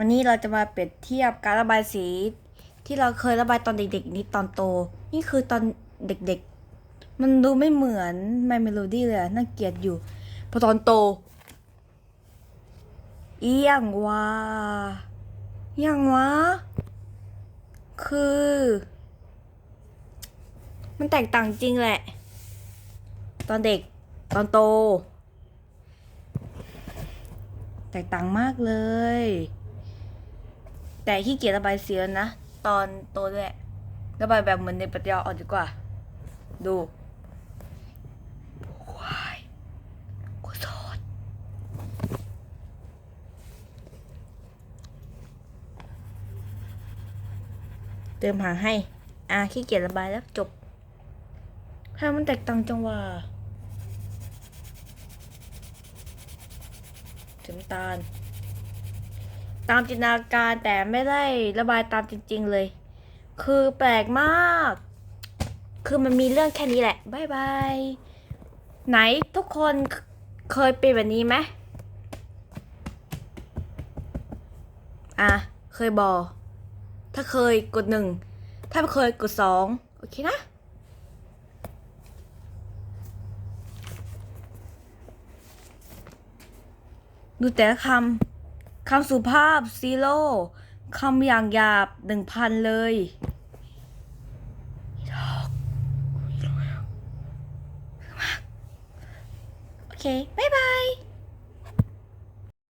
วันนี้เราจะมาเปรียบเทียบการระบายสีที่เราเคยระบายตอนเด็กๆ นี่ตอนโต นี่คือตอนเด็กๆ มันดูไม่เหมือนไมเมโลดี้เลยน่าเกลียดอยู่ พอตอนโต เอียงวะเอียงวะคือ มันแตกต่างจริงแหละ ตอนเด็กตอนโต แตกต่างมากเลย แต่ขี้เกียจระบายสีแล้วนะ ตอนโตด้วยระบายแบบเหมือนในปัญญาออนดีกว่า ดูควายกูโสดเติมหางให้ อะขี้เกียจระบายแล้วจบถ้ามันแตกต่างจังว่าถึงตาล ตามจินตนาการแต่ไม่ได้ระบายตามจริง ๆเลย คือแปลกมาก คือมันมีเรื่องแค่นี้แหละบายบายไหนทุกคนเคยเป็นแบบนี้ไหมอะ เคยบอ ถ้าเคยกดหนึ่ง ถ้าไม่เคยกดสองโอเคนะ ดูแต่ละคำ คำสุภาพซีโร่คำอย่างหยาบหนึ่งพันเลย โอเค บ๊ายบาย